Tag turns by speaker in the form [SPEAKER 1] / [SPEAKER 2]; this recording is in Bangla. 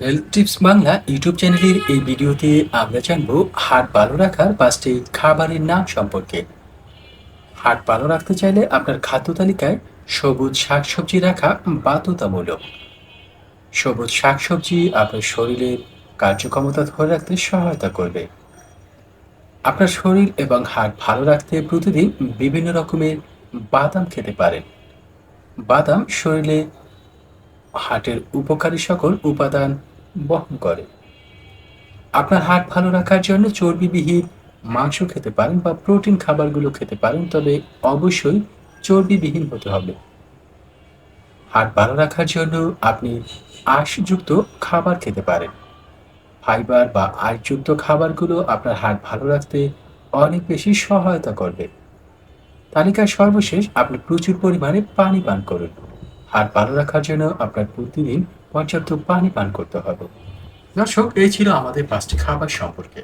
[SPEAKER 1] হেলথ টিপস বাংলা ইউটিউব চ্যানেলের এই ভিডিওতে আমরা জানব হার্ট ভালো রাখার পাঁচটি খাবারের নাম সম্পর্কে। হার্ট ভালো রাখতে চাইলে আপনার খাদ্য তালিকায় সবুজ শাকসবজি রাখা বাধ্যতামূলক। সবুজ শাকসবজি আপনার শরীরের কার্যক্ষমতা ধরে রাখতে সহায়তা করবে। আপনার শরীর এবং হার্ট ভালো রাখতে প্রতিদিন বিভিন্ন রকমের বাদাম খেতে পারেন। বাদাম শরীরে হার্টের উপকারী সকল উপাদান বহন করে। আপনার হার্ট ভালো রাখার জন্য চর্বিবিহীন মাংস খেতে পারেন বা প্রোটিন খাবারগুলো খেতে পারেন, তবে অবশ্যই চর্বিবিহীন হতে হবে। হার্ট ভালো রাখার জন্য আপনি আঁশযুক্ত খাবার খেতে পারেন। ফাইবার বা আঁশযুক্ত খাবারগুলো আপনার হার্ট ভালো রাখতে অনেক বেশি সহায়তা করবে। তালিকার সর্বশেষ আপনি প্রচুর পরিমাণে পানি পান করুন। হার্ট ভালো রাখার জন্য আপনার প্রতিদিন পর্যাপ্ত পানি পান করতে হবে। দর্শক, এই ছিল আমাদের পাঁচটি খাবার সম্পর্কে।